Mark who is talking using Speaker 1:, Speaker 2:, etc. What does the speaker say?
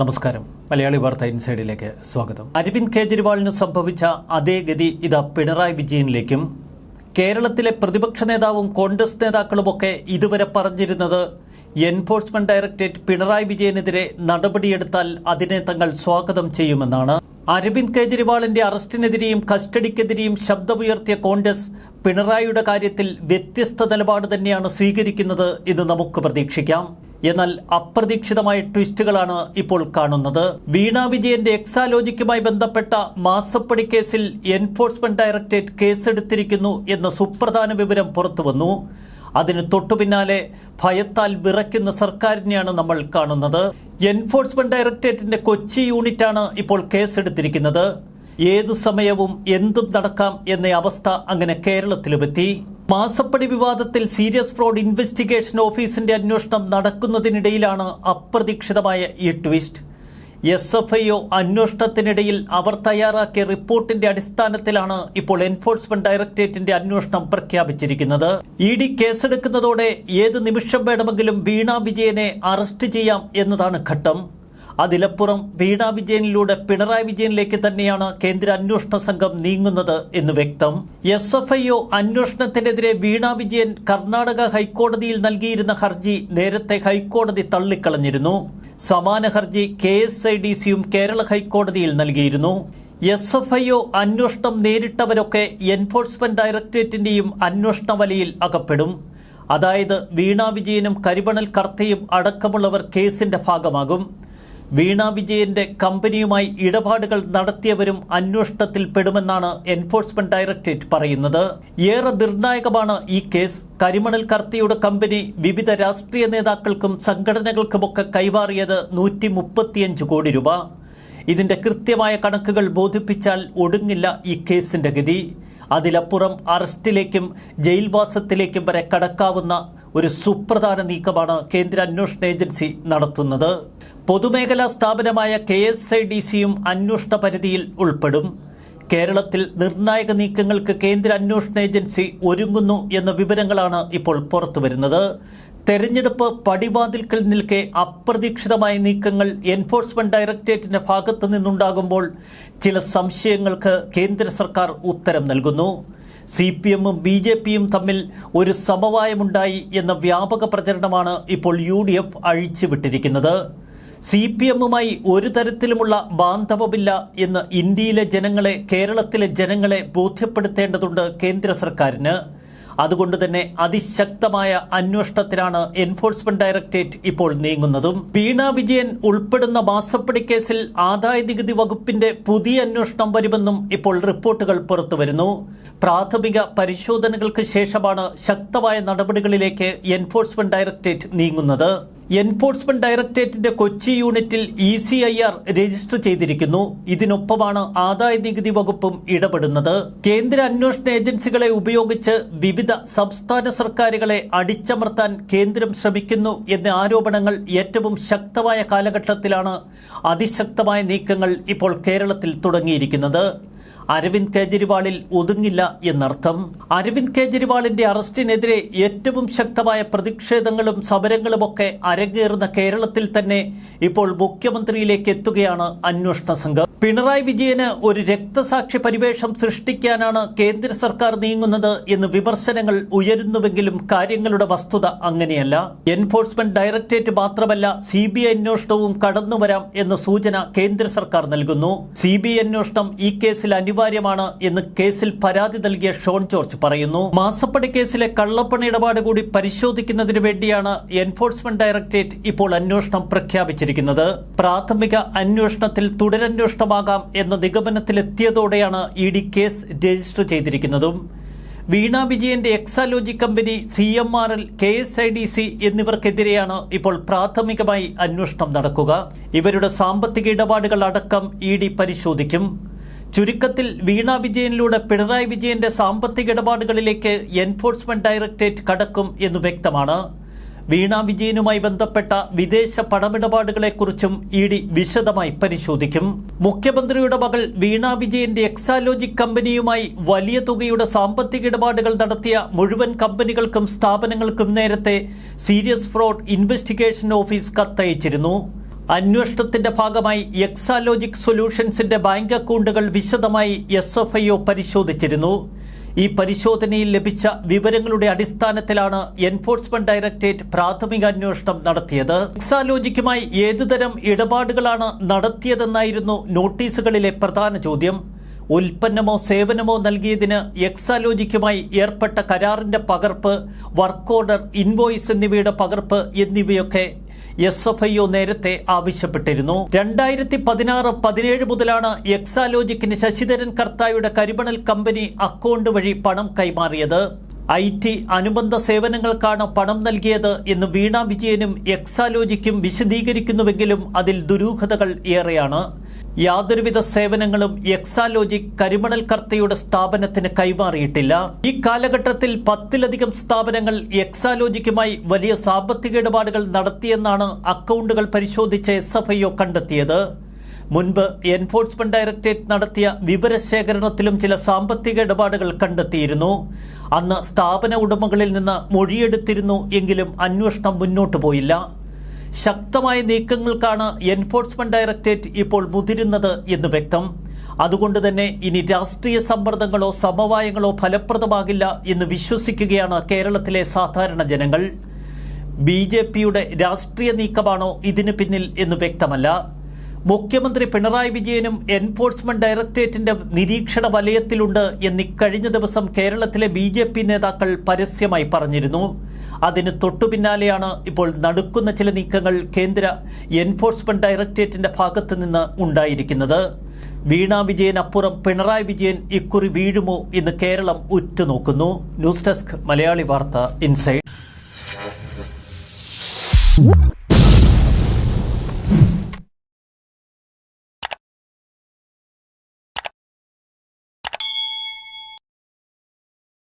Speaker 1: നമസ്കാരം മലയാളി വാർത്ത ഇൻസൈഡിലേക്ക് സ്വാഗതം അരവിന്ദ് കെജ്രിവാളിന് സംഭവിച്ച അതേ ഗതി ഇത് പിണറായി വിജയനിലേക്കും കേരളത്തിലെ പ്രതിപക്ഷ നേതാവും കോൺഗ്രസ് നേതാക്കളുമൊക്കെ ഇതുവരെ പറഞ്ഞിരുന്നത് എൻഫോഴ്സ്മെന്റ് ഡയറക്ടറേറ്റ് പിണറായി വിജയനെതിരെ നടപടിയെടുത്താൽ അതിനെ തങ്ങൾ സ്വാഗതം ചെയ്യുമെന്നാണ് അരവിന്ദ് കെജ്രിവാളിന്റെ അറസ്റ്റിനെതിരെയും കസ്റ്റഡിക്കെതിരെയും ശബ്ദമുയർത്തിയ കോൺഗ്രസ് പിണറായിയുടെ കാര്യത്തിൽ വ്യത്യസ്ത നിലപാട് തന്നെയാണ് സ്വീകരിക്കുന്നത് ഇത് നമുക്ക് പ്രതീക്ഷിക്കാം എന്നാൽ അപ്രതീക്ഷിതമായ ട്വിസ്റ്റുകളാണ് ഇപ്പോൾ കാണുന്നത് വീണ വിജയന്റെ എക്സാലോജിക്കുമായി ബന്ധപ്പെട്ട മാസപ്പടി കേസിൽ എൻഫോഴ്സ്മെന്റ് ഡയറക്ടറേറ്റ് കേസെടുത്തിരിക്കുന്നു എന്ന സുപ്രധാന വിവരം പുറത്തുവന്നു അതിന് തൊട്ടു പിന്നാലെ ഭയത്താൽ വിറയ്ക്കുന്ന സർക്കാരിനെയാണ് നമ്മൾ കാണുന്നത് എൻഫോഴ്സ്മെന്റ് ഡയറക്ടറേറ്റിന്റെ കൊച്ചി യൂണിറ്റാണ് ഇപ്പോൾ കേസെടുത്തിരിക്കുന്നത് ഏതു സമയവും എന്തും നടക്കാം എന്ന അവസ്ഥ അങ്ങനെ കേരളത്തിലുമെത്തി മാസപ്പടി വിവാദത്തിൽ സീരിയസ് ഫ്രോഡ് ഇൻവെസ്റ്റിഗേഷൻ ഓഫീസിന്റെ അന്വേഷണം നടക്കുന്നതിനിടയിലാണ് അപ്രതീക്ഷിതമായ ഈ twist S F I O അന്വേഷണത്തിനിടയിൽ അവർ തയ്യാറാക്കിയ റിപ്പോർട്ടിന്റെ അടിസ്ഥാനത്തിലാണ് ഇപ്പോൾ എൻഫോഴ്സ്മെന്റ് ഡയറക്ടറേറ്റിന്റെ അന്വേഷണം പ്രഖ്യാപിച്ചിരിക്കുന്നത് ഇ ഡി കേസെടുക്കുന്നതോടെ ഏത് നിമിഷം വേണമെങ്കിലും വീണ വിജയനെ അറസ്റ്റ് ചെയ്യാം എന്നതാണ് ഘട്ടം അതിലപ്പുറം വീണാ വിജയനിലൂടെ പിണറായി വിജയനിലേക്ക് തന്നെയാണ് കേന്ദ്ര അന്വേഷണ സംഘം നീങ്ങുന്നത് എന്ന് വ്യക്തം എസ് എഫ് ഐ ഒ അന്വേഷണത്തിനെതിരെ വീണാ വിജയൻ കർണാടക ഹൈക്കോടതിയിൽ നൽകിയിരുന്ന ഹർജി നേരത്തെ ഹൈക്കോടതി തള്ളിക്കളഞ്ഞിരുന്നു സമാന ഹർജി കെ എസ് ഐ ഡി സിയും കേരള ഹൈക്കോടതിയിൽ നൽകിയിരുന്നു എസ് എഫ് ഐ ഒ അന്വേഷണം നേരിട്ടവരൊക്കെ എൻഫോഴ്സ്മെന്റ് ഡയറക്ടറേറ്റിന്റെയും അന്വേഷണ വലയിൽ അകപ്പെടും അതായത് വീണാ വിജയനും കരിമണൽ കർത്തയും അടക്കമുള്ളവർ കേസിന്റെ ഭാഗമാകും വീണ വിജയന്റെ കമ്പനിയുമായി ഇടപാടുകൾ നടത്തിയവരും അന്വേഷണത്തിൽ പെടുമെന്നാണ് എൻഫോഴ്സ്മെന്റ് ഡയറക്ടറേറ്റ് പറയുന്നത് ഏറെ നിർണായകമാണ് ഈ കേസ് കരിമണൽ കർത്തിയുടെ കമ്പനി വിവിധ രാഷ്ട്രീയ നേതാക്കൾക്കും സംഘടനകൾക്കുമൊക്കെ കൈമാറിയത് നൂറ്റി മുപ്പത്തിയഞ്ച് കോടി രൂപ ഇതിന്റെ കൃത്യമായ കണക്കുകൾ ബോധിപ്പിച്ചാൽ ഒടുങ്ങില്ല ഈ കേസിന്റെ ഗതി അതിലപ്പുറം അറസ്റ്റിലേക്കും ജയിൽവാസത്തിലേക്കും വരെ കടക്കാവുന്ന ഒരു സുപ്രധാന നീക്കമാണ് കേന്ദ്ര അന്വേഷണ ഏജൻസി നടത്തുന്നത് പൊതുമേഖലാ സ്ഥാപനമായ കെ എസ് ഐ ഡി സിയും അന്വേഷണ പരിധിയിൽ ഉൾപ്പെടും കേരളത്തിൽ നിർണായക നീക്കങ്ങൾക്ക് കേന്ദ്ര അന്വേഷണ ഏജൻസി ഒരുങ്ങുന്നു എന്ന വിവരങ്ങളാണ് ഇപ്പോൾ പുറത്തുവരുന്നത് തെരഞ്ഞെടുപ്പ് പടിവാതിൽക്കൽ നിൽക്കെ അപ്രതീക്ഷിതമായ നീക്കങ്ങൾ എൻഫോഴ്സ്മെന്റ് ഡയറക്ടറേറ്റിന്റെ ഭാഗത്തു നിന്നുണ്ടാകുമ്പോൾ ചില സംശയങ്ങൾക്ക് കേന്ദ്ര സർക്കാർ ഉത്തരം നൽകുന്നു സി പി എമ്മും ബി ജെ പിയും തമ്മിൽ ഒരു സമവായമുണ്ടായി എന്ന വ്യാപക പ്രചരണമാണ് ഇപ്പോൾ യു ഡി എഫ് അഴിച്ചുവിട്ടിരിക്കുന്നത് സി പി എമ്മുമായി ഒരു തരത്തിലുമുള്ള ബാന്ധവമില്ല എന്ന് ഇന്ത്യയിലെ ജനങ്ങളെ കേരളത്തിലെ ജനങ്ങളെ ബോധ്യപ്പെടുത്തേണ്ടതുണ്ട് കേന്ദ്ര സർക്കാരിന് അതുകൊണ്ട് തന്നെ അതിശക്തമായ അന്വേഷണത്തിനാണ് എൻഫോഴ്സ്മെന്റ് ഡയറക്ടറേറ്റ് ഇപ്പോൾ നീങ്ങുന്നതും വീണ വിജയൻ ഉൾപ്പെടുന്ന മാസപ്പടി കേസിൽ ആദായ നികുതി വകുപ്പിന്റെ പുതിയ അന്വേഷണം വരുമെന്നും ഇപ്പോൾ റിപ്പോർട്ടുകൾ പുറത്തുവരുന്നു പ്രാഥമിക പരിശോധനകൾക്ക് ശേഷമാണ് ശക്തമായ നടപടികളിലേക്ക് എൻഫോഴ്സ്മെന്റ് ഡയറക്ടറേറ്റ് നീങ്ങുന്നത് എൻഫോഴ്സ്മെന്റ് ഡയറക്ടറേറ്റിന്റെ കൊച്ചി യൂണിറ്റിൽ E C I R register ചെയ്തിരിക്കുന്നു ഇതിനൊപ്പമാണ് ആദായ നികുതി വകുപ്പും ഇടപെടുന്നത് കേന്ദ്ര അന്വേഷണ ഏജൻസികളെ ഉപയോഗിച്ച് വിവിധ സംസ്ഥാന സർക്കാരുകളെ അടിച്ചമർത്താൻ കേന്ദ്രം ശ്രമിക്കുന്നു എന്ന ആരോപണങ്ങൾ ഏറ്റവും ശക്തമായ കാലഘട്ടത്തിലാണ് അതിശക്തമായ നീക്കങ്ങൾ ഇപ്പോൾ കേരളത്തിൽ തുടങ്ങിയിരിക്കുന്നത് അരവിന്ദ് കെജ്രിവാളിൽ ഒതുങ്ങില്ല എന്നർത്ഥം അരവിന്ദ് കെജ്രിവാളിന്റെ അറസ്റ്റിനെതിരെ ഏറ്റവും ശക്തമായ പ്രതിഷേധങ്ങളും സമരങ്ങളുമൊക്കെ അരങ്ങേറുന്ന കേരളത്തിൽ തന്നെ ഇപ്പോൾ മുഖ്യമന്ത്രിയിലേക്ക് എത്തുകയാണ് അന്വേഷണ സംഘം പിണറായി വിജയന് ഒരു രക്തസാക്ഷി പരിവേഷം സൃഷ്ടിക്കാനാണ് കേന്ദ്ര സർക്കാർ നീങ്ങുന്നത് എന്ന് വിമർശനങ്ങൾ ഉയരുന്നുവെങ്കിലും കാര്യങ്ങളുടെ വസ്തുത അങ്ങനെയല്ല എൻഫോഴ്സ്മെന്റ് ഡയറക്ടറേറ്റ് മാത്രമല്ല സി ബി ഐ അന്വേഷണവും കടന്നുവരാം എന്ന സൂചന കേന്ദ്ര സർക്കാർ നൽകുന്നു സി ബി ഐ അന്വേഷണം ഈ കേസിൽ അനുവദിച്ചു അനിവാര്യമാണ് എന്ന് കേസിൽ പരാതി നൽകിയ ഷോൺ ജോർജ് പറയുന്നു മാസപ്പടി കേസിലെ കള്ളപ്പണ ഇടപാട് കൂടി പരിശോധിക്കുന്നതിന് വേണ്ടിയാണ് എൻഫോഴ്സ്മെന്റ് ഡയറക്ടറേറ്റ് ഇപ്പോൾ അന്വേഷണം പ്രഖ്യാപിച്ചിരിക്കുന്നത് പ്രാഥമിക അന്വേഷണത്തിൽ തുടരന്വേഷണമാകാം എന്ന നിഗമനത്തിലെത്തിയതോടെയാണ് ഇ ഡി കേസ് രജിസ്റ്റർ ചെയ്തിരിക്കുന്നതും വീണ വിജയന്റെ Exalogic company C M R L K S I D C എന്നിവർക്കെതിരെയാണ് ഇപ്പോൾ പ്രാഥമികമായി അന്വേഷണം നടക്കുക ഇവരുടെ സാമ്പത്തിക ഇടപാടുകൾ അടക്കം ഇ ഡി പരിശോധിക്കും ചുരുക്കത്തിൽ വീണ വിജയനിലൂടെ പിണറായി വിജയന്റെ സാമ്പത്തിക ഇടപാടുകളിലേക്ക് എൻഫോഴ്സ്മെന്റ് ഡയറക്ടറേറ്റ് കടക്കും എന്ന് വ്യക്തമാണ് വീണ വിജയനുമായി ബന്ധപ്പെട്ട വിദേശ പണമിടപാടുകളെക്കുറിച്ചും ഇ ഡി വിശദമായി പരിശോധിക്കും മുഖ്യമന്ത്രിയുടെ മകൾ വീണ വിജയന്റെ എക്സാലോജിക് കമ്പനിയുമായി വലിയ തുകയുടെ സാമ്പത്തിക ഇടപാടുകൾ നടത്തിയ മുഴുവൻ കമ്പനികൾക്കും സ്ഥാപനങ്ങൾക്കും നേരത്തെ സീരിയസ് ഫ്രോഡ് ഇൻവെസ്റ്റിഗേഷൻ ഓഫീസ് കത്തയച്ചിരുന്നു അന്വേഷണത്തിന്റെ ഭാഗമായി എക്സാലോജിക് സൊല്യൂഷൻസിന്റെ ബാങ്ക് അക്കൗണ്ടുകൾ വിശദമായി എസ് എഫ് ഐ ഒ പരിശോധിച്ചിരുന്നു ഈ പരിശോധനയിൽ ലഭിച്ച വിവരങ്ങളുടെ അടിസ്ഥാനത്തിലാണ് എൻഫോഴ്സ്മെന്റ് ഡയറക്ടറേറ്റ് പ്രാഥമിക അന്വേഷണം നടത്തിയത് എക്സാലോജിക്കുമായി ഏതുതരം ഇടപാടുകളാണ് നടത്തിയതെന്നായിരുന്നു നോട്ടീസുകളിലെ പ്രധാന ചോദ്യം ഉൽപ്പന്നമോ സേവനമോ നൽകിയതിന് എക്സാലോജിക്കുമായി ഏർപ്പെട്ട കരാറിന്റെ പകർപ്പ് വർക്ക് ഓർഡർ ഇൻവോയ്സ് എന്നിവയുടെ പകർപ്പ് എന്നിവയൊക്കെ എസ് എഫ് ഐ ഒ നേരത്തെ ആവശ്യപ്പെട്ടിരുന്നു രണ്ടായിരത്തി പതിനാറ് പതിനേഴ് മുതലാണ് എക്സാലോജിക്കിന് ശശിധരൻ കർത്തായുടെ കരിമണൽ കമ്പനി അക്കൗണ്ട് വഴി പണം കൈമാറിയത് ഐ ടി അനുബന്ധ സേവനങ്ങൾക്കാണ് പണം നൽകിയത് എന്ന് വീണ വിജയനും എക്സാലോജിക്കും വിശദീകരിക്കുന്നുവെങ്കിലും അതിൽ ദുരൂഹതകൾ ഏറെയാണ് യാതൊരുവിധ സേവനങ്ങളും എക്സാലോജിക് കരിമണൽ കർത്തയുടെ സ്ഥാപനത്തിന് കൈമാറിയിട്ടില്ല ഈ കാലഘട്ടത്തിൽ പത്തിലധികം സ്ഥാപനങ്ങൾ എക്സാലോജിക്കുമായി വലിയ സാമ്പത്തിക ഇടപാടുകൾ നടത്തിയെന്നാണ് അക്കൗണ്ടുകൾ പരിശോധിച്ച എസ് കണ്ടെത്തിയത് മുൻപ് എൻഫോഴ്സ്മെന്റ് ഡയറക്ടറേറ്റ് നടത്തിയ വിവരശേഖരണത്തിലും ചില സാമ്പത്തിക ഇടപാടുകൾ കണ്ടെത്തിയിരുന്നു അന്ന് സ്ഥാപന ഉടമകളിൽ നിന്ന് മൊഴിയെടുത്തിരുന്നു എങ്കിലും അന്വേഷണം മുന്നോട്ടു പോയില്ല ശക്തമായ നീക്കങ്ങൾക്കാണ് എൻഫോഴ്സ്മെന്റ് ഡയറക്ടറേറ്റ് ഇപ്പോൾ മുതിരുന്നത് എന്ന് വ്യക്തം അതുകൊണ്ട് തന്നെ ഇനി രാഷ്ട്രീയ സമ്മർദ്ദങ്ങളോ സമവായങ്ങളോ ഫലപ്രദമാകില്ല എന്ന് വിശ്വസിക്കുകയാണ് കേരളത്തിലെ സാധാരണ ജനങ്ങൾ ബി ജെ പിയുടെ രാഷ്ട്രീയ നീക്കമാണോ ഇതിന് പിന്നിൽ എന്ന് വ്യക്തമല്ല മുഖ്യമന്ത്രി പിണറായി വിജയനും എൻഫോഴ്സ്മെന്റ് ഡയറക്ടറേറ്റിന്റെ നിരീക്ഷണ വലയത്തിലുണ്ട് എന്നിക്കഴിഞ്ഞ ദിവസം കേരളത്തിലെ ബി നേതാക്കൾ പരസ്യമായി പറഞ്ഞിരുന്നു അതിന് തൊട്ടു പിന്നാലെയാണ് ഇപ്പോൾ നടക്കുന്ന ചില നീക്കങ്ങൾ കേന്ദ്ര എൻഫോഴ്സ്മെന്റ് ഡയറക്ടറേറ്റിന്റെ ഭാഗത്ത് നിന്ന് ഉണ്ടായിരിക്കുന്നത് വീണ വിജയൻ അപ്പുറം പിണറായി വിജയൻ ഇക്കുറി വീഴുമോ എന്ന് കേരളം ഉറ്റുനോക്കുന്നു news desk Malayali Vartha inside